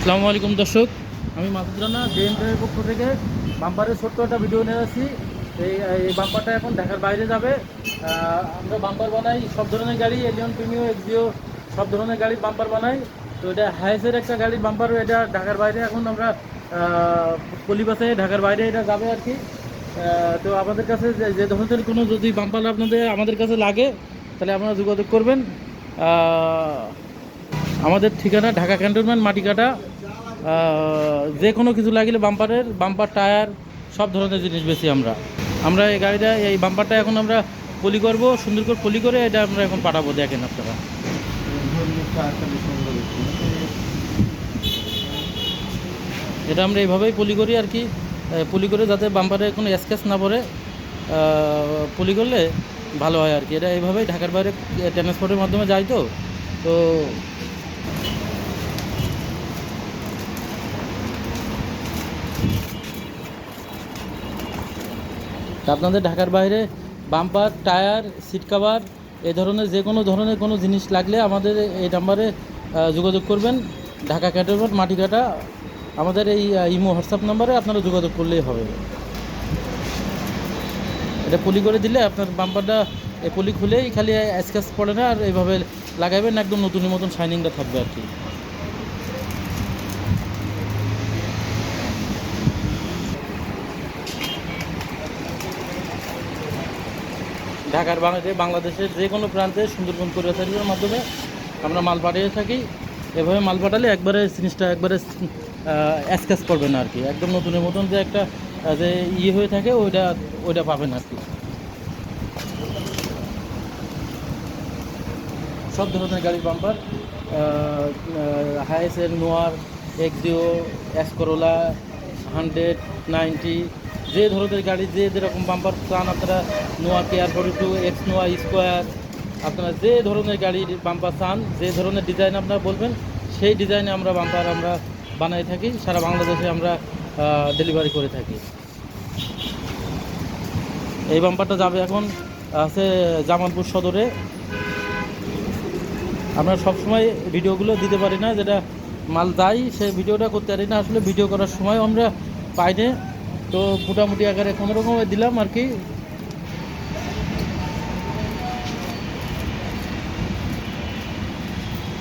আসসালামু আলাইকুম দর্শক, আমি মাসুদ রানা জেএনটের পক্ষ থেকে বাম্পারের ছোট্ট একটা ভিডিও নিয়ে আসছি। এই এই বাম্পারটা এখন ঢাকার বাইরে যাবে। আমরা বাম্পার বানাই, সব ধরনের গাড়ি এলিয়ন প্রিমিও এক্সিও সব ধরনের গাড়ির বাম্পার বানাই। তো এটা হাইসের একটা গাড়ির বাম্পার, এটা ঢাকার বাইরে এখন আমরা পলিবাসে ঢাকার বাইরে এটা যাবে আর কি। তো আমাদের কাছে যে- ধরনের কোনো যদি বাম্পার আপনাদের, আমাদের কাছে লাগে, তাহলে আপনারা যোগাযোগ করবেন। আমাদের ঠিকানা ঢাকা ক্যান্টনমেন্ট, মাটিকাটা যে কোনো কিছু লাগিলে বাম্পারের, বাম্পার টায়ার, সব ধরনের জিনিস বেশি আমরা। আমরা এই গাড়িটা, এই বাম্পারটা এখন আমরা পলি করব, সুন্দর করে পলি করে এটা আমরা এখন পাঠাবো, দেখেন আপনারা। এটা আমরা এইভাবেই পলি করি আর কি। পলি করে যাতে বাম্পারে কোনো স্কেচ না পড়ে পলি করলে ভালো হয় আর কি। এটা এইভাবেই ঢাকার বাইরে ট্রান্সপোর্টের মাধ্যমে তো তো। তা আপনাদের ঢাকার বাইরে বাম্পার, টায়ার, সিট কাভার এই ধরনের যে কোনো ধরনের কোনো জিনিস লাগলে আমাদের এই নাম্বারে যোগাযোগ করবেন। ঢাকা ক্যাটরবোর্ড মাটি কাটা আমাদের এই ইমো, হোয়াটসঅ্যাপ নাম্বারে আপনারা যোগাযোগ করলেই হবে। এটা পলি করে দিলে আপনার বাম্পারটা এই পলি খুলেই খালি স্ক্যাচ পড়ে না আর এইভাবে লাগাবেন একদম নতুনের মতন শাইনিংটা থাকবে আর কি। ঢাকার বাংলাদেশে বাংলাদেশের যে কোনো প্রান্তে সুন্দরবন সার্ভিসের মাধ্যমে আমরা মাল পাঠিয়ে থাকি। এভাবে মাল পাঠালে একবারে জিনিসটা একবারে স্ক্যাচ করবে না আর কি। একদম নতুনের মতন যে একটা যে ইয়ে হয়ে থাকে, ওইটা ওইটা পাবেন আর কি। সব ধরনের গাড়ির বাম্পার হাইসের নোয়ার এক্সিও এসকরোলা হান্ড্রেড নাইনটি যে ধরনের গাড়ি, যে যেরকম বাম্পার চান আপনারা Noah care forty two X Noah square আপনারা যে ধরনের গাড়ির বাম্পার চান, যে ধরনের ডিজাইন আপনারা বলবেন, সেই ডিজাইনে আমরা বাম্পার আমরা বানাই থাকি, সারা বাংলাদেশে আমরা ডেলিভারি করে থাকি। এই বাম্পারটা যাবে এখন, আছে জামালপুর সদরে। আমরা সবসময় ভিডিওগুলো দিতে পারি না, যেটা মাল যাই সে ভিডিওটা করতে পারি না। আসলে ভিডিও করার সময় আমরা পাই না। তো মোটামুটি আকারে কোনো রকমে দিলাম আর কি।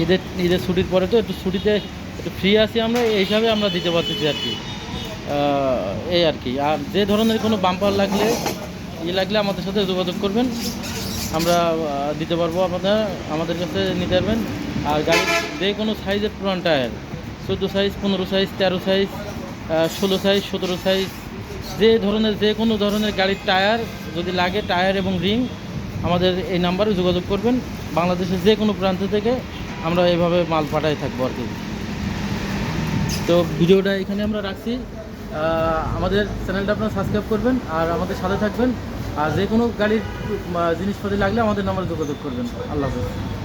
ঈদের ঈদের ছুটির পরে তো একটু ছুটিতে একটু ফ্রি আছি আমরা, এই হিসাবে আমরা দিতে পারতেছি আর কি। এই আর কি। আর যে ধরনের কোনো বাম্পার লাগলে, ই লাগলে আমাদের সাথে যোগাযোগ করবেন। আমরা দিতে পারব আপনারা আমাদের কাছে নিতে পারবেন। আর গাড়ির যে কোনো সাইজের পুরান টায়ার, চোদ্দ সাইজ, পনেরো সাইজ, তেরো সাইজ ষোলো সাইজ, সতেরো সাইজ, যে ধরনের, যে কোনো ধরনের গাড়ির টায়ার যদি লাগে, টায়ার এবং রিং, আমাদের এই নাম্বারে যোগাযোগ করবেন। বাংলাদেশের যে কোনো প্রান্ত থেকে আমরা এভাবে মাল পাঠাই থাকব আর কি। তো ভিডিওটা এখানে আমরা রাখছি। আমাদের চ্যানেলটা আপনারা সাবস্ক্রাইব করবেন আর আমাদের সাথে থাকবেন। আর যে কোনো গাড়ির জিনিসপত্র জিনিসপাতি লাগলে আমাদের নাম্বারে যোগাযোগ করবেন। আল্লাহ হাফেজ।